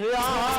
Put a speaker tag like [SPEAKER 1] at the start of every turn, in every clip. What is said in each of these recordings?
[SPEAKER 1] આજે કરવા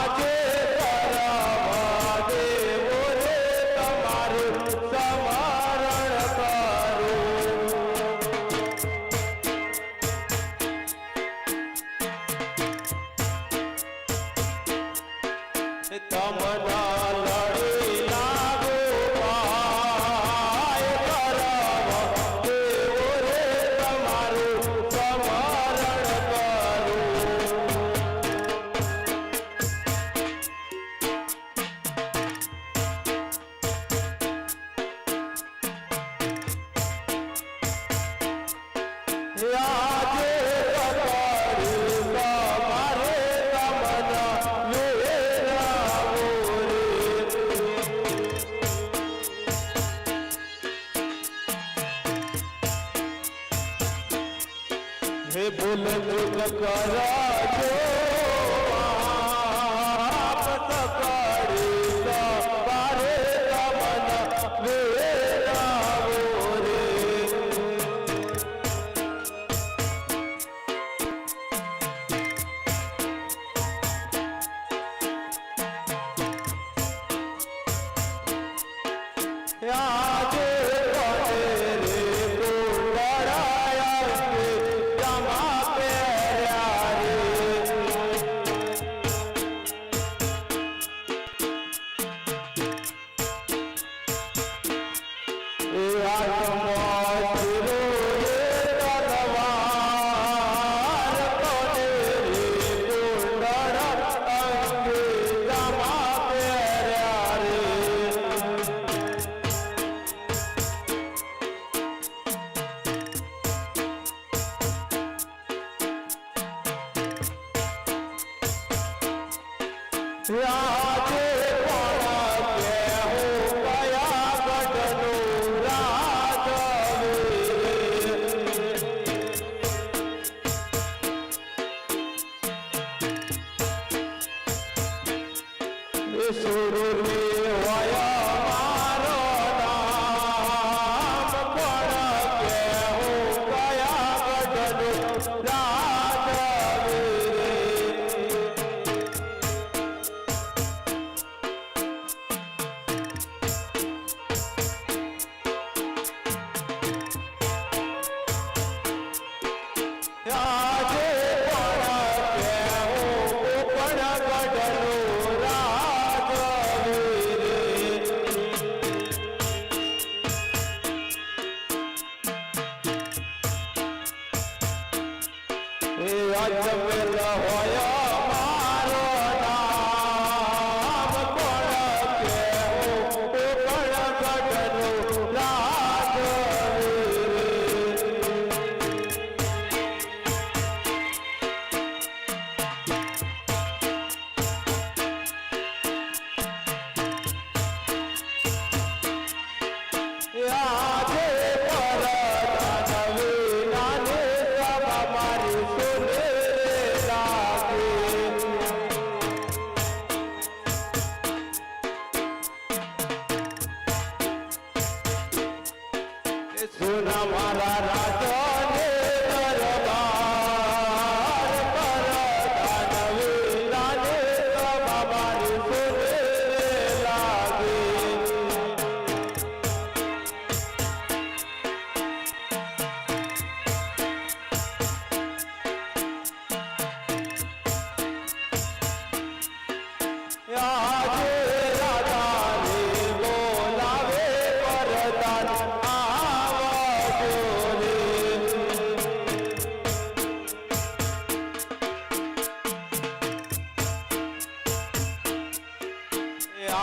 [SPEAKER 1] હે ભૂલ ચૂક કરાજો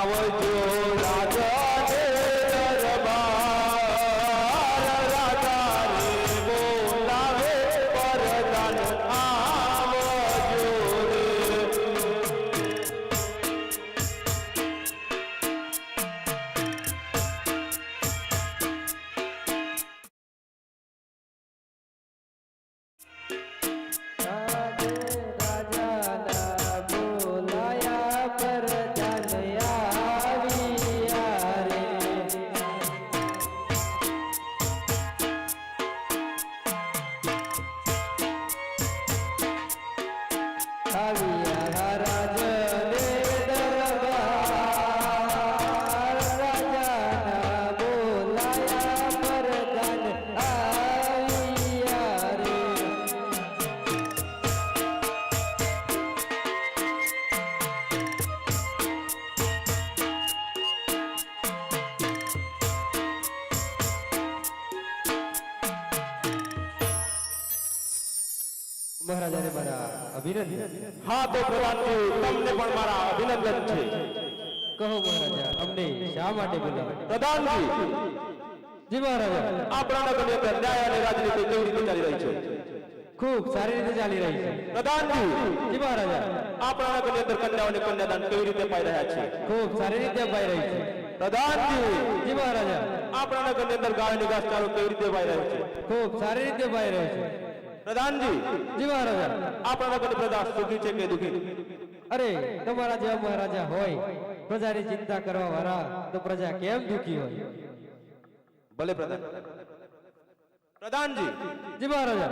[SPEAKER 1] આવજો
[SPEAKER 2] મહારાજાને મારા અભિનંદન.
[SPEAKER 1] હા તો પ્રભાતજી તમને પણ મારા અભિનંદન છે.
[SPEAKER 2] કહો મહારાજા અમને શા માટે બોલાવ્યા
[SPEAKER 1] પ્રધાનજી
[SPEAKER 2] જી મહારાજા.
[SPEAKER 1] આપણા નગરની અંદર ન્યાય અને રાજનીતિ કેવી રીતે ચાલી રહી છે?
[SPEAKER 2] ખૂબ સારી રીતે ચાલી રહી છે.
[SPEAKER 1] પ્રધાનજી
[SPEAKER 2] જી મહારાજા.
[SPEAKER 1] આપણા નગરની અંદર કન્યાઓને કન્યાદાન કેવી રીતે પાઈ રહ્યા છે?
[SPEAKER 2] ખૂબ સારી રીતે અપાઈ રહી છે.
[SPEAKER 1] પ્રધાનજી
[SPEAKER 2] જી મહારાજા.
[SPEAKER 1] આપણા નગરની અંદર ગાયની ઘાસચારો કેવી રીતે પાઈ રહ્યો છે?
[SPEAKER 2] ખૂબ સારી રીતે અપાઈ રહ્યો છે.
[SPEAKER 1] પ્રધાનજી.
[SPEAKER 2] જી મહારાજા.
[SPEAKER 1] આપણા વગર પ્રજા સુખી છે કે દુખી?
[SPEAKER 2] અરે તમારા જેવા મહારાજા હોય પ્રજાની ચિંતા કરવા વાળા તો પ્રજા કેમ દુખી હોય?
[SPEAKER 1] ભલે પ્રધાન. પ્રધાનજી.
[SPEAKER 2] જી મહારાજા.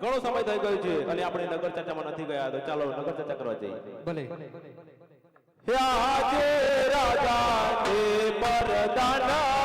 [SPEAKER 1] ઘણો સમય થઈ ગયો છે અને આપણે નગર ચર્ચામાં નથી ગયા તો ચાલો નગર ચર્ચા કરવા જઈએ.
[SPEAKER 2] ભલે.
[SPEAKER 1] આજે રાજા ને પરદાન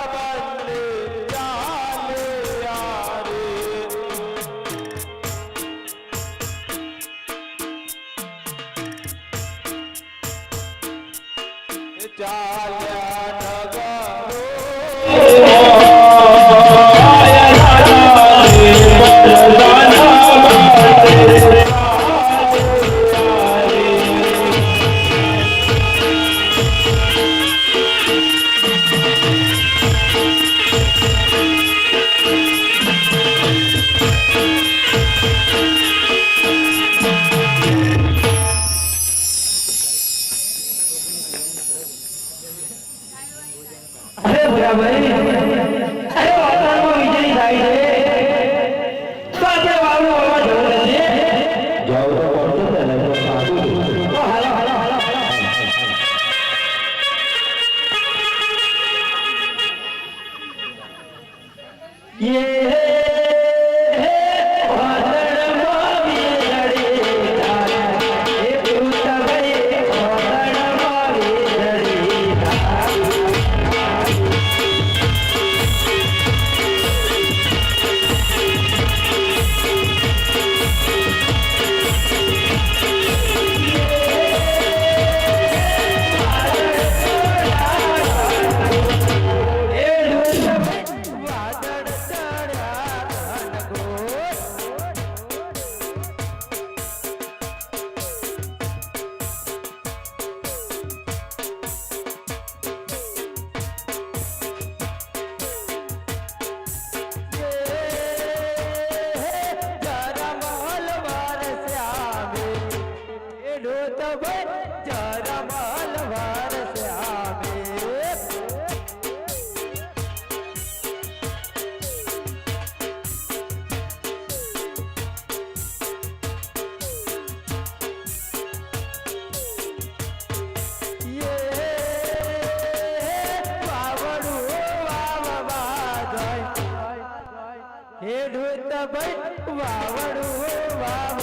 [SPEAKER 2] વાવડું વાવવા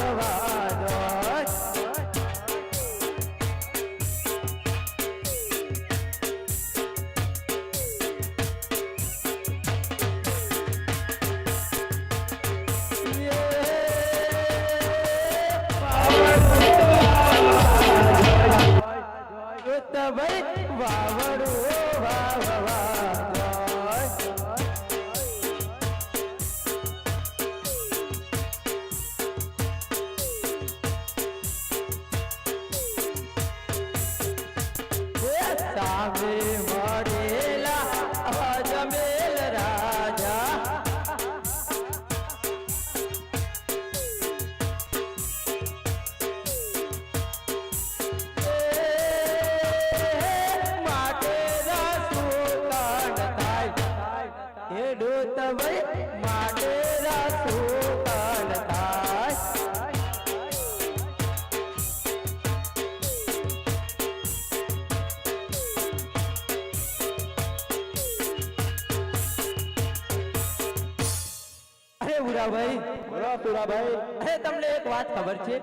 [SPEAKER 2] અરે તમને એક વાત ખબર છે?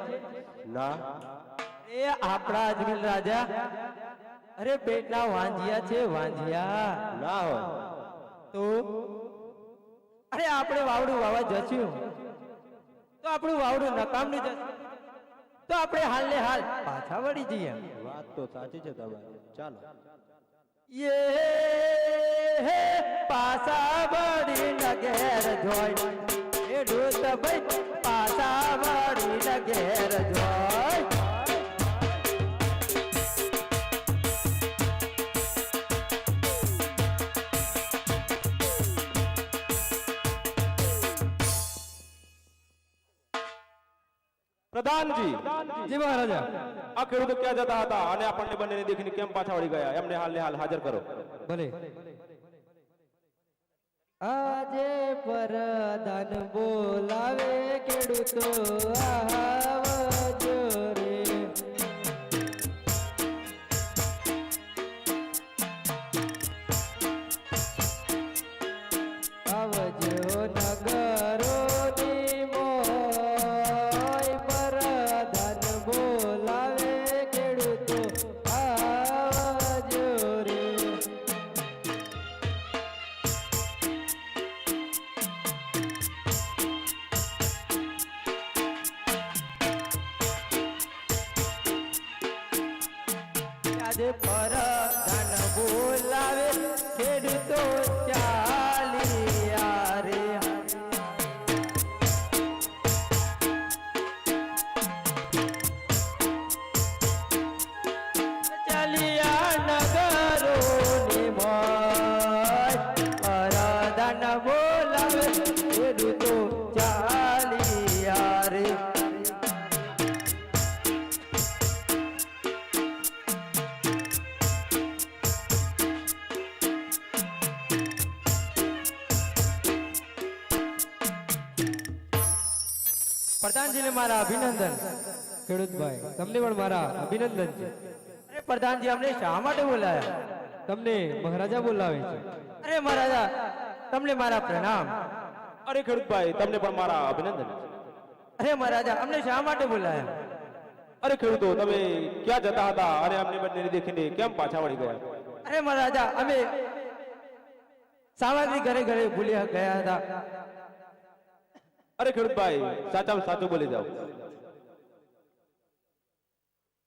[SPEAKER 1] ના.
[SPEAKER 2] એ આપણા અજમેર રાજા અરે પેટના વાંજિયા છે વાંજિયા
[SPEAKER 1] ના હોય.
[SPEAKER 2] તો? અરે આપણે વાવડું વાવા જશું. તો આપણું વાવડું નકામનું જશે. તો આપણે હાલ ને હાલ પાછા વળી જઈએ.
[SPEAKER 1] વાત તો સાચી છે તમારી. ચાલો.
[SPEAKER 2] યે પાછા વળી નગેર જોઈ ખેડૂત ભાઈ પાછા વળીને ઘેર જોય
[SPEAKER 1] પ્રધાનજી.
[SPEAKER 2] જી મહારાજા.
[SPEAKER 1] આ ખેડૂતો ક્યાં જતા હતા? અને આપણને બંનેને દેખીને કેમ પાછા વળી ગયા? એમને હાલ ને હાલ હાજર કરો.
[SPEAKER 2] ભલે. આજે પરદાન બોલાવે ખેડૂતો આવજો આજે ધન બોલાવે ખેડૂતો ચાલિયા પ્રધાનજીને મારા અભિનંદન. ખેડૂતભાઈ તમને પણ મારા અભિનંદન છે. અરે પ્રધાનજી અમને શા માટે બોલાયા? તમને મહારાજા બોલાવે છે. અરે મહારાજા તમને મારા પ્રણામ.
[SPEAKER 1] અરે ખેડૂતભાઈ તમને પણ મારા અભિનંદન
[SPEAKER 2] અરે મહારાજા અમને શા માટે બોલાયા?
[SPEAKER 1] અરે ખેડૂતો તમે ક્યાં જતા હતા? અને અમને બંને દેખીને કેમ પાછા વળી ગયા?
[SPEAKER 2] અરે મહારાજા અમે સામાજિક ઘરે ઘરે ભૂલ્યા ગયા હતા.
[SPEAKER 1] અરે ખેડૂતભાઈ, સાચામાં સાચું બોલી જાઓ.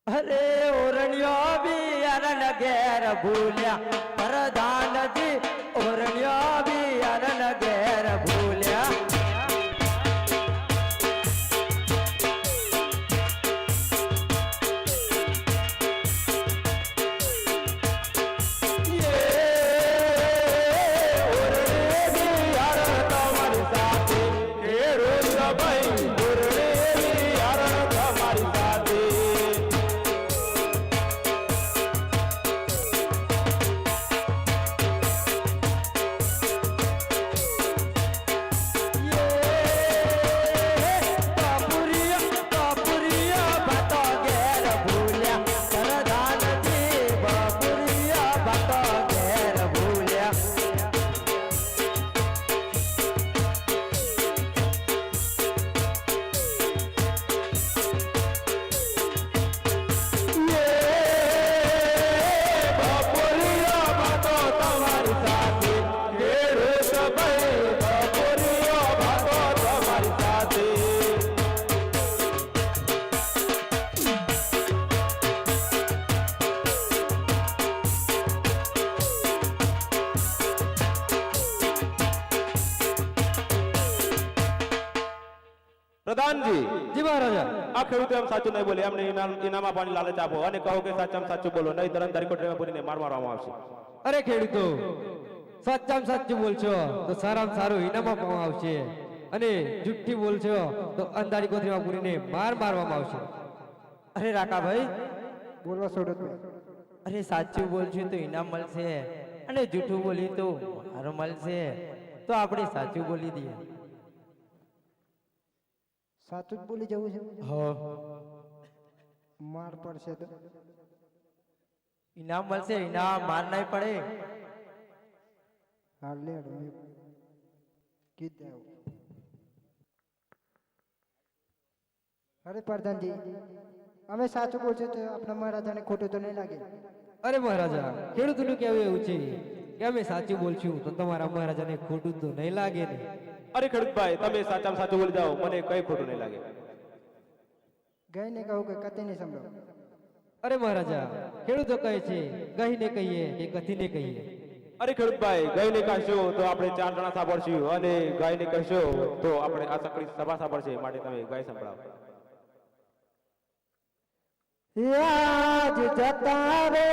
[SPEAKER 2] અરે ઓરણ્યો બિયારણ ઘેર ભૂલ્યા. પ્રધાનજી ઓરણ્યો બિયારણ ઘેર ભૂલ્યા. મહારાજા
[SPEAKER 1] આ ખેડૂતો એમ સાચું નહીં બોલે એમને ઇનામ ઇનામ આપવાની લાલચ આપો અને કહો કે સાચામાં સાચું બોલો નહીં તરત તારીખો ટ્રેમાં પૂરીને માર મારવામાં આવશે.
[SPEAKER 2] અરે ખેડૂતો સચ્ચામ સાચું બોલશો તો સારામાં સારું ઇનામ આપવામાં આવશે. અને જુઠ્ઠી બોલશો તો અંધારી કોથળીમાં પૂરીને માર મારવામાં આવશે. અરે રાકાભાઈ
[SPEAKER 3] બોલવા છોડો
[SPEAKER 2] અરે સાચું બોલશું તો ઇનામ મળશે. અને જૂઠું બોલી તો મારો મળશે. તો આપણે સાચું બોલી દઈએ.
[SPEAKER 3] સાચું જ બોલી જવું છે?
[SPEAKER 2] હા.
[SPEAKER 3] માર પડશે તો.
[SPEAKER 2] ઇનામ મળશે ઇનામ માર નહીં પડે.
[SPEAKER 3] હા લે કીધે અરે પ્રધાનજી અમે સાચું બોલશે તો આપણા મહારાજાને ખોટું તો નહીં લાગે.
[SPEAKER 2] અરે મહારાજા ખેડૂતનું કેવું એવું છે. કે અમે સાચું બોલશું. તો તમારા મહારાજાને ખોટું તો નહીં લાગે ને?
[SPEAKER 1] અરે ખડકભાઈ તમે સાચામાં સાચું બોલી જાઓ. મને કઈ ખોટું નહીં લાગે.
[SPEAKER 3] ગઈને કહું કે કતે નહીં સંભળાવ
[SPEAKER 2] અરે મહારાજા ખેડૂતો કહે છે ગહીને કહીએ કે કથીને કહીએ.
[SPEAKER 1] અરે ખેડૂતભાઈ ગાયને કહેશો તો આપણે ચાર જણા સાંભળશું અને ગાયને કહેશો તો આપણે આ સકડી સભા સાંભળશે માટે તમે ગાય સંભળાવો.
[SPEAKER 3] યાદ જતા રે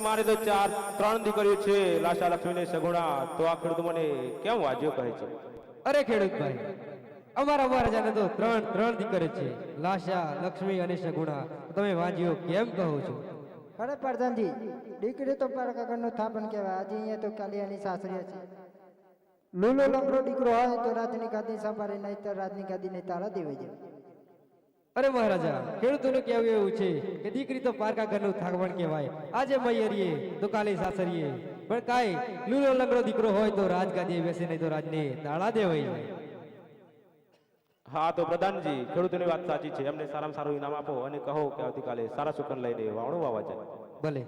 [SPEAKER 1] મારે તો ચાર ત્રણ દીકરીઓ છે લાશા લક્ષ્મીને સગુણા. તો આ ખેડૂત મને કેમ વાજ્યો કહે છે?
[SPEAKER 4] અરે ખેડૂતભાઈ અમારા મહારાજાને તો ત્રણ ત્રણ દીકરી છે લાશા લક્ષ્મી અને સગુણા. તમે વાજ્યો કેમ કહો છો?
[SPEAKER 3] અરે પ્રધાનજી દીકરી તો પરકાગરનો થાપણ કહેવાય. આજે અહીંયા તો કાલી એની સાસરી છે. લૂલો લંગડો દીકરો હોય તો રાતની ગાદી સાંભળે નહીં તો રાતની ગાદી ને તારા દેવાઈ જાય.
[SPEAKER 4] અરે મહારાજા ખેડૂતોનું કહેવું એવું છે કે દીકરી તો પારકા ઘરનું થાકવણ કહેવાય. આજે મૈયરીએ તો કાલે સાસરીએ. પણ કાંઈ લૂલો લંગડો દીકરો હોય તો રાજગાદીએ બેસે નહીં તો રાજને દાળા દેવાય
[SPEAKER 1] હા તો પ્રધાનજી ખેડૂતોની વાત સાચી છે. એમને સારામાં સારું ઇનામ આપો અને કહો કે આવતીકાલે સારા સુકન લઈને વાવણું વાવા જાય.
[SPEAKER 4] ભલે.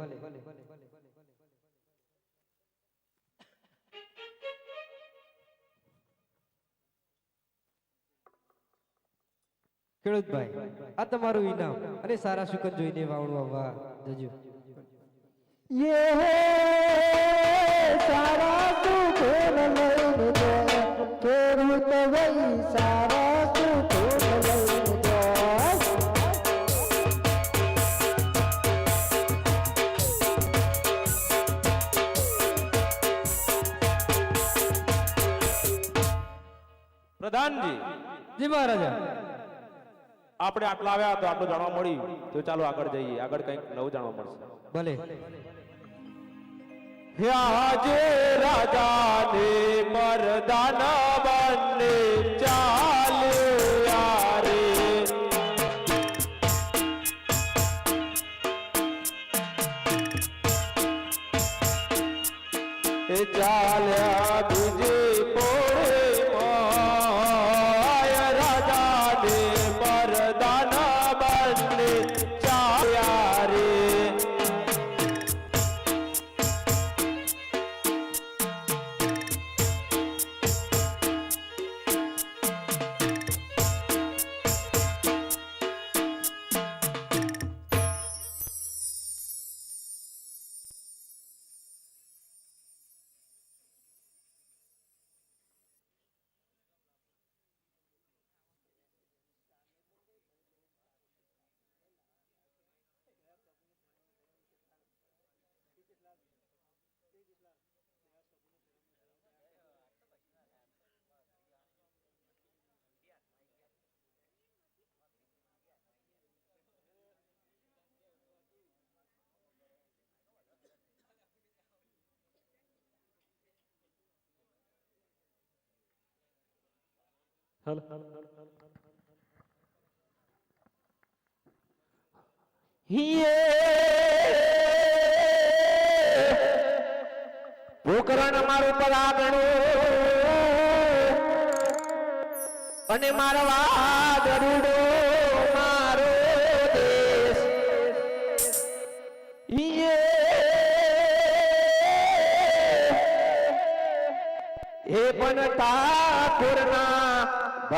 [SPEAKER 4] ખેડૂતભાઈ આ તમારું ઇનામ અને સારા સુકન જોઈને વાવણું આવવા જજો.
[SPEAKER 3] યે સારા સુકન લઈને ખેડૂત ભાઈ સારા સુકન લઈને
[SPEAKER 1] પ્રધાનજી.
[SPEAKER 4] જી મહારાજા.
[SPEAKER 1] આપણે આટલા આવ્યા તો આટલું જાણવા મળ્યું તો ચાલો આગળ જઈએ. આગળ કંઈક નવું જાણવા મળશે.
[SPEAKER 4] ભલે.
[SPEAKER 1] આજે રાજાને મરદાના બંને પોકરણ મારું પરાગણું અને મારવા ગરુડો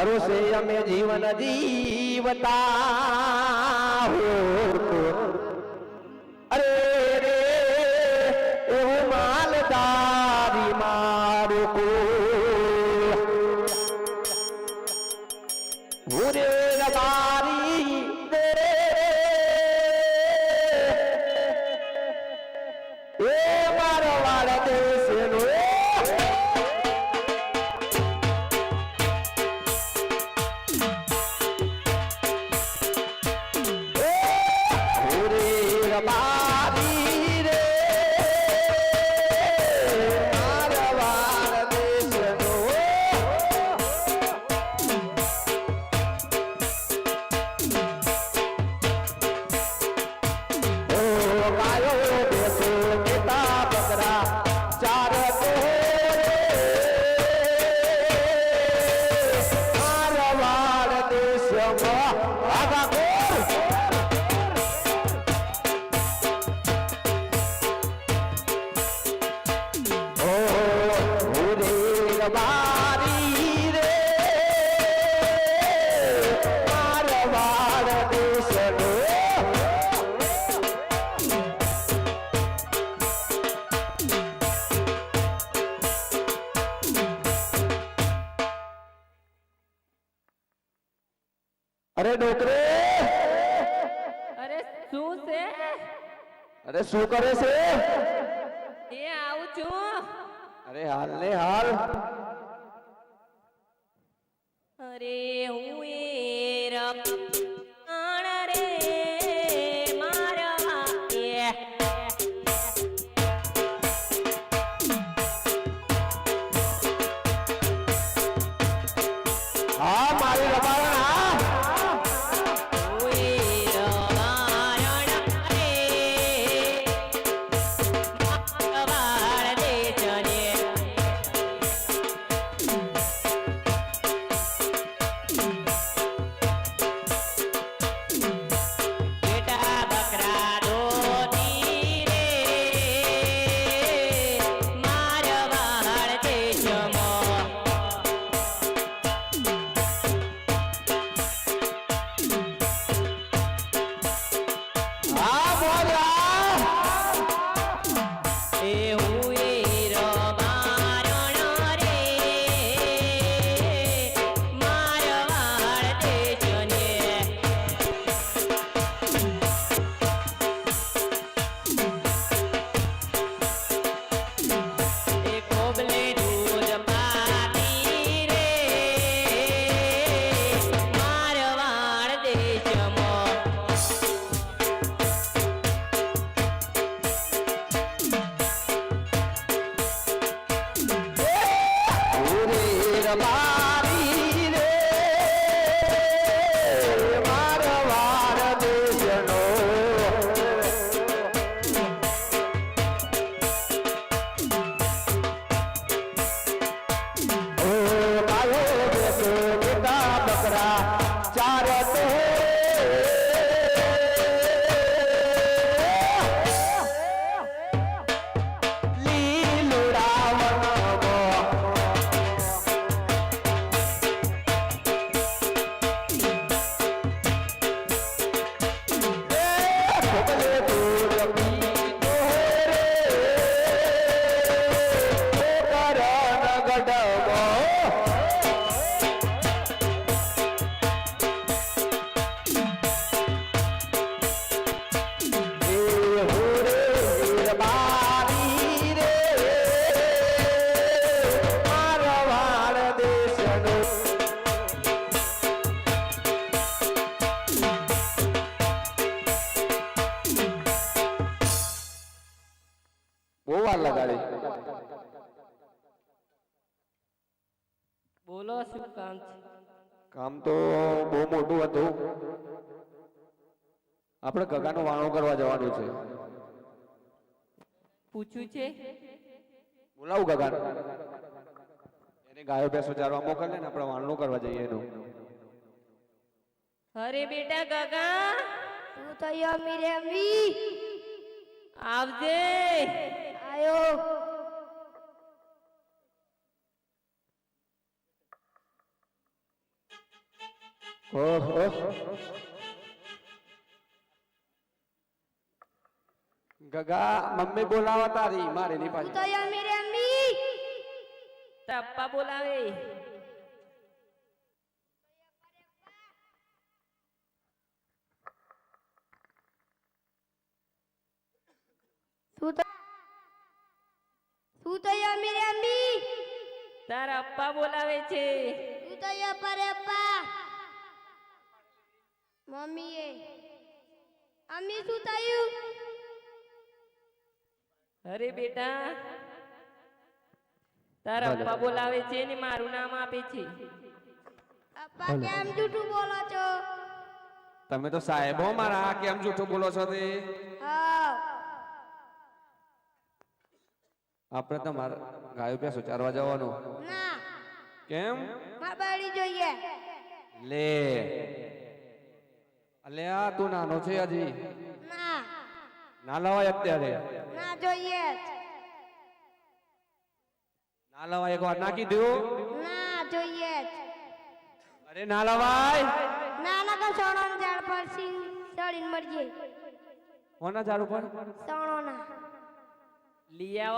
[SPEAKER 1] ઠાકોરના ભરોસે અમે જીવન જીવતા
[SPEAKER 2] અરે રે, એવું માલદારી મારું કુળ. ભૂરે રબારી રે એ મારો વાળ દેશનો અરે ડોકરે!
[SPEAKER 5] અરે શું છે?
[SPEAKER 2] અરે શું કરે છે?
[SPEAKER 5] એ આવું છું.
[SPEAKER 2] અરે હાલ ને હાલ.
[SPEAKER 5] અરે હું એ
[SPEAKER 2] ગાયો ભેંસો ચારવા મોકલે ને આપણે વાણનું કરવા જઈએ એનું.
[SPEAKER 5] અરે બેટા ગગા
[SPEAKER 6] તું તો અમી રે અમી
[SPEAKER 5] આવજે.
[SPEAKER 6] આયો.
[SPEAKER 2] ઓહો
[SPEAKER 7] ગગા મમ્મી બોલાવા તારી મારે નહીં પાછી.
[SPEAKER 6] યમી રમી
[SPEAKER 8] તારા પપ્પા બોલાવે
[SPEAKER 6] તું તો યમી રમી
[SPEAKER 8] તારા અપ્પા બોલાવે છે
[SPEAKER 6] તું તો યપા રેપા મમ્મીએ અમ્મી શું થયું
[SPEAKER 8] અરે બેટા તારા અપ્પા બોલાવે છે ને મારું નામ આપે છે.
[SPEAKER 6] અપ્પા કેમ જૂઠું બોલો છો?
[SPEAKER 7] તમે તો સાહેબો મારા કેમ જૂઠું બોલો છો તે? આપણે તો મારા ગાયો ભેંસો ચારવા જવાનું.
[SPEAKER 6] ના.
[SPEAKER 7] કેમ?
[SPEAKER 6] બાળી જોઈએ.
[SPEAKER 7] લે. અલે આ તું નાનો છે હજી.
[SPEAKER 6] ના.
[SPEAKER 7] ના લવાય અત્યારે.
[SPEAKER 6] ના જોઈએ.
[SPEAKER 7] ના લવાય એક વાર ના કીધું
[SPEAKER 6] ના જોઈએ
[SPEAKER 7] અરે ના લવાય
[SPEAKER 6] ના ના તો ના ઝાડ પર સિંગ ચડીને મરજે.
[SPEAKER 7] કોના ઝાડ ઉપર?
[SPEAKER 6] સોણો ના
[SPEAKER 8] લઈ આવો.